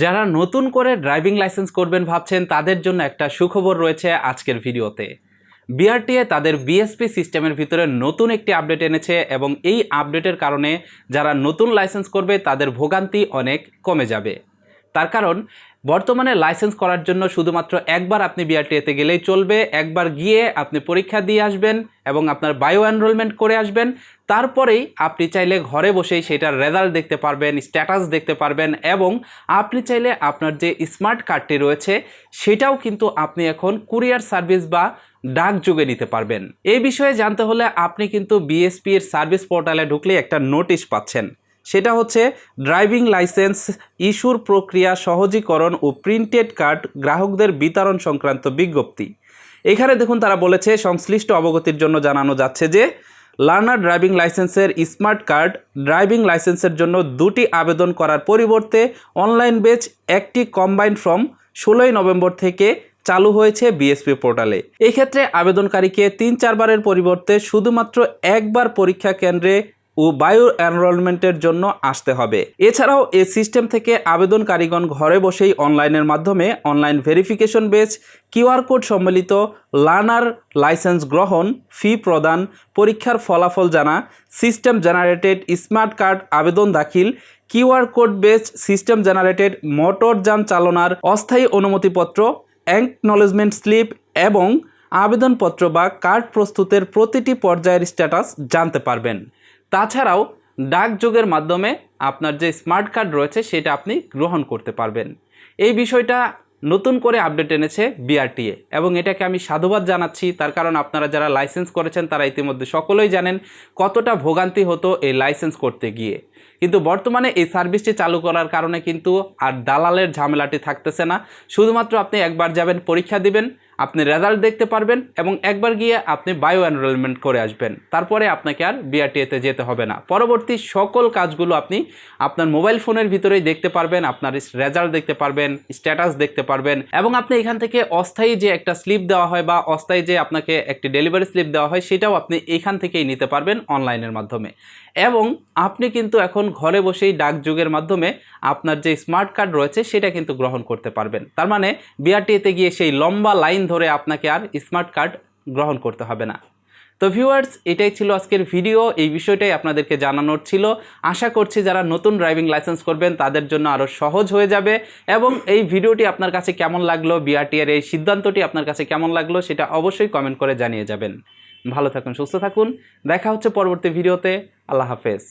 যারা নতুন করে ড্রাইভিং লাইসেন্স করবেন ভাবছেন, তাদের জন্য একটা সুখবর রয়েছে আজকের ভিডিওতে। বিআরটিএ তাদের বিএসপি সিস্টেমের ভিতরে নতুন একটি আপডেট এনেছে এবং এই আপডেটের কারণে যারা নতুন লাইসেন্স করবে, তাদের ভোগান্তি অনেক কমে যাবে। তার কারণ বর্তমানে লাইসেন্স করার জন্য শুধুমাত্র একবার আপনি বিআরটিএতে গেলেই চলবে। একবার গিয়ে আপনি পরীক্ষা দিয়ে আসবেন এবং আপনার বায়ো এনরোলমেন্ট করে আসবেন। তারপরেই আপনি চাইলে ঘরে বসেই সেটার রেজাল্ট দেখতে পারবেন স্ট্যাটাস দেখতে পারবেন এবং আপনি চাইলে আপনার যে স্মার্ট কার্ডটি রয়েছে, সেটাও কিন্তু আপনি এখন কুরিয়ার সার্ভিস বা ডাক যুগে নিতে পারবেন। এই বিষয়ে জানতে হলে আপনি কিন্তু বিএসপি এর সার্ভিস পোর্টালে ঢুকলে একটা নোটিশ পাচ্ছেন। সেটা হচ্ছে ড্রাইভিং লাইসেন্স, ইস্যুর প্রক্রিয়া, সহজীকরণ ও প্রিন্টেড কার্ড, গ্রাহকদের বিতরণ সংক্রান্ত বিজ্ঞপ্তি। এখানে দেখুন তারা বলেছে, সংশ্লিষ্ট অবগতির জন্য জানানো যাচ্ছে যে, লার্নার ড্রাইভিং লাইসেন্সের স্মার্ট কার্ড, ড্রাইভিং লাইসেন্সের জন্য দুটি আবেদন করার পরিবর্তে অনলাইন বেচ একটি কম্বাইন ফর্ম ষোলোই নভেম্বর থেকে চালু হয়েছে বিএসপি পোর্টালে। এক্ষেত্রে আবেদনকারীকে তিন চারবারের পরিবর্তে শুধুমাত্র একবার পরীক্ষা কেন্দ্রে ও বায়ো এনরোলমেন্টের জন্য আসতে হবে। এছাড়াও এই সিস্টেম থেকে আবেদনকারীগণ ঘরে বসেই অনলাইনের মাধ্যমে online verification based QR code সম্মিলিত লার্নার লাইসেন্স গ্রহণ, ফি প্রদান, পরীক্ষার ফলাফল জানা, সিস্টেম জেনারেটেড স্মার্ট কার্ড আবেদন দাখিল QR code based system generated মোটরযান চালনার অস্থায়ী অনুমতিপত্র, অ্যাকনলেজমেন্ট স্লিপ এবং আবেদনপত্র বা কার্ড প্রস্তুতের প্রতিটি পর্যায়ের স্ট্যাটাস জানতে পারবেন। তাছাড়াও ডাকযোগের মাধ্যমে আপনার যে স্মার্ট কার্ড রয়েছে সেটা আপনি গ্রহণ করতে পারবেন। এই বিষয়টা নতুন করে আপডেট এনেছে বিআরটিএ এবং এটাকে আমি সাধুবাদ জানাচ্ছি। তার কারণ আপনারা যারা লাইসেন্স করেছেন তারা ইতিমধ্যে সকলেই জানেন কতটা ভোগান্তি হতো এই লাইসেন্স করতে গিয়ে। কিন্তু বর্তমানে এই সার্ভিসটি চালু করার কারণে কিন্তু আর দালালের ঝামেলাটি থাকতেছে না। শুধুমাত্র আপনি একবার যাবেন, পরীক্ষা দিবেন আপনি রেজাল্ট দেখতে পারবেন এবং একবার গিয়ে আপনি বায়ো এনরোলমেন্ট করে আসবেন। তারপরে আপনাকে আর বিআরটিএতে যেতে হবে না। পরবর্তী সকল কাজগুলো আপনি আপনার মোবাইল ফোনের ভিতরেই দেখতে পারবেন, আপনার রেজাল্ট দেখতে পারবেন স্ট্যাটাস দেখতে পারবেন এবং আপনি এখান থেকে অস্থায়ী যে একটা স্লিপ দেওয়া হয় বা অস্থায়ী যে আপনাকে একটি ডেলিভারি স্লিপ দেওয়া হয়, সেটাও আপনি এখান থেকেই নিতে পারবেন অনলাইনের মাধ্যমে। এবং আপনি কিন্তু এখন ঘরে বসেই ডাকযুগের মাধ্যমে আপনার যে স্মার্ট কার্ড রয়েছে, সেটা কিন্তু গ্রহণ করতে পারবেন। তার মানে বিআরটিএতে গিয়ে সেই লম্বা লাইন ধরে আপনাকে আর স্মার্ট কার্ড গ্রহণ করতে হবে না। তো ভিউয়ার্স এটাই ছিল আজকের ভিডিও এই বিষয়টাই আপনাদেরকে জানানোর ছিল। আশা করছি যারা নতুন ড্রাইভিং লাইসেন্স করবেন, তাদের জন্য আরও সহজ হয়ে যাবে। এবং এই ভিডিওটি আপনার কাছে কেমন লাগল বিআরটি এর এই সিদ্ধান্তটি আপনার কাছে কেমন লাগল, সেটা অবশ্যই কমেন্ট করে জানিয়ে যাবেন। ভালো থাকুন, সুস্থ থাকুন। দেখা হচ্ছে পরবর্তী ভিডিওতে আল্লাহ হাফেজ।